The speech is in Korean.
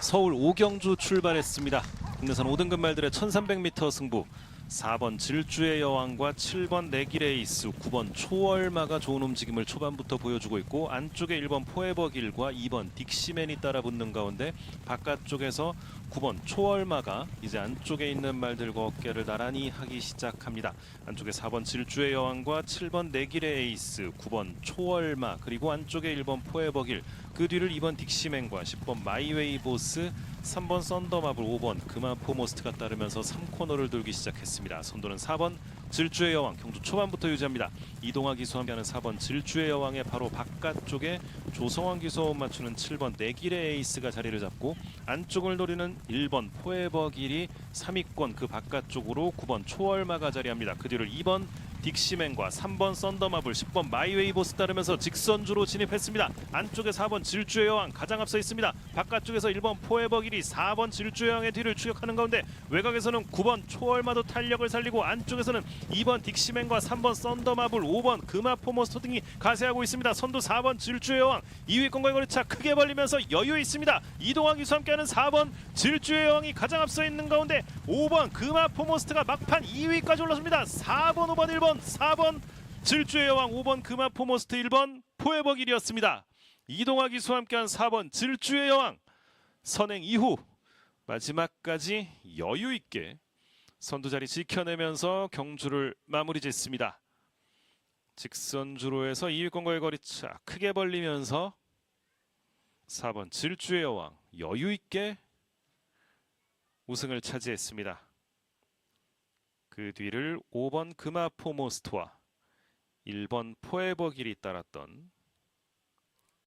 서울 오경주 출발했습니다. 국내선 5등급 말들의 1300m 승부 4번 질주의 여왕과 7번 내길의 에이스 9번 초월마가 좋은 움직임을 초반부터 보여주고 있고 안쪽에 1번 포에버길과 2번 딕시맨이 따라 붙는 가운데 바깥쪽에서 9번 초월마가 이제 안쪽에 있는 말들과 어깨를 나란히 하기 시작합니다. 안쪽에 4번 질주의 여왕과 7번 내길의 에이스 9번 초월마 그리고 안쪽에 1번 포에버길 그 뒤를 2번 딕시맨과 10번 마이웨이 보스 3번 썬더마블 5번 그마포모스트가 따르면서 3코너를 돌기 시작했습니다. 선도는 4번 질주의 여왕 경주 초반부터 유지합니다. 이동화 기수 함께하는 4번 질주의 여왕의 바로 바깥쪽에 조성환 기수 맞추는 7번 내길의 에이스가 자리를 잡고 안쪽을 노리는 1번 포에버길이 3위권 그 바깥쪽으로 9번 초월마가 자리합니다. 그 뒤를 2번 딕시맨과 3번 썬더마블 10번 마이웨이 보스 따르면서 직선주로 진입했습니다. 안쪽에 4번 질주의 여왕 가장 앞서 있습니다. 바깥쪽에서 1번 포에버 길이 4번 질주의 여왕의 뒤를 추격하는 가운데 외곽에서는 9번 초월마도 탄력을 살리고 안쪽에서는 2번 딕시맨과 3번 썬더마블 5번 금화포모스터 등이 가세하고 있습니다. 선두 4번 질주의 여왕 2위권과의 거리차 크게 벌리면서 여유 있습니다. 이동환 기수 함께하는 4번 질주의 여왕이 가장 앞서 있는 가운데 5번 금화포모스트가 막판 2위까지 올랐습니다. 4번 5번 1번 4번 질주의 여왕 5번 금화포모스트 1번 포에버길이었습니다. 이동화 기수 함께한 4번 질주의 여왕 선행 이후 마지막까지 여유 있게 선두 자리 지켜내면서 경주를 마무리 짓습니다. 직선주로에서 2위권과의 거리차 크게 벌리면서 4번 질주의 여왕 여유 있게 우승을 차지했습니다. 그 뒤를 5번 금화포모스트와 1번 포에버길이 따랐던